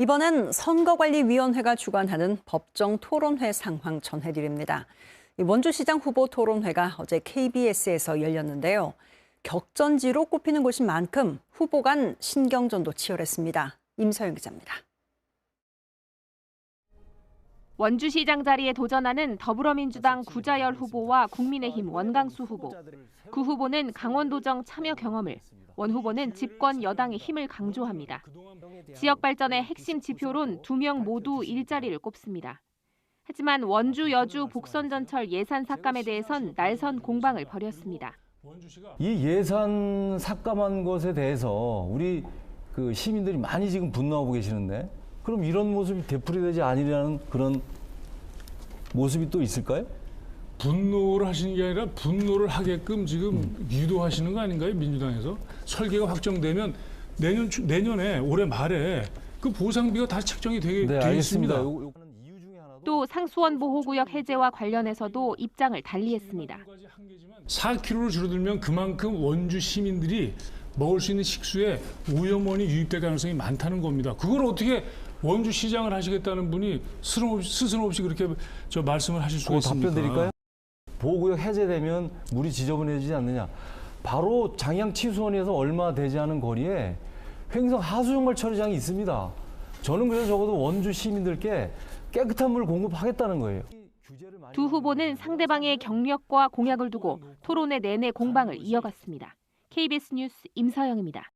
이번엔 선거관리위원회가 주관하는 법정 토론회 상황 전해드립니다. 이 원주시장 후보 토론회가 어제 KBS에서 열렸는데요. 격전지로 꼽히는 곳인 만큼 후보 간 신경전도 치열했습니다. 임서영 기자입니다. 원주시장 자리에 도전하는 더불어민주당 구자열 후보와 국민의힘 원강수 후보. 구 후보는 강원도정 참여 경험을, 원 후보는 집권 여당의 힘을 강조합니다. 지역 발전의 핵심 지표론 두 명 모두 일자리를 꼽습니다. 하지만 원주 여주 복선 전철 예산 삭감에 대해선 날선 공방을 벌였습니다. 이 예산 삭감한 것에 대해서 우리 그 시민들이 많이 지금 분노하고 계시는데 그럼 이런 모습이 되풀이되지 아니라는 그런 모습이 또 있을까요? 분노를 하시는 게 아니라 분노를 하게끔 지금 유도하시는 거 아닌가요? 민주당에서 설계가 확정되면 내년 초- 내년에 올해 말에 그 보상비가 다 책정이 되게 네, 돼. 있습니다. 또 상수원 보호구역 해제와 관련해서도 입장을 달리했습니다. 4kg로 줄어들면 그만큼 원주 시민들이 먹을 수 있는 식수에 오염원이 유입될 가능성이 많다는 겁니다. 그걸 어떻게 원주 시장을 하시겠다는 분이 스스럼 없이, 그렇게 저 말씀을 하실 수가 있습니까? 답변 드릴까요? 보호구역 해제되면 물이 지저분해지지 않느냐. 바로 장양 치수원에서 얼마 되지 않은 거리에 횡성 하수용말 처리장이 있습니다. 저는 그래서 적어도 원주 시민들께 깨끗한 물 공급하겠다는 거예요. 두 후보는 상대방의 경력과 공약을 두고 토론회 내내 공방을 이어갔습니다. KBS 뉴스 임서영입니다.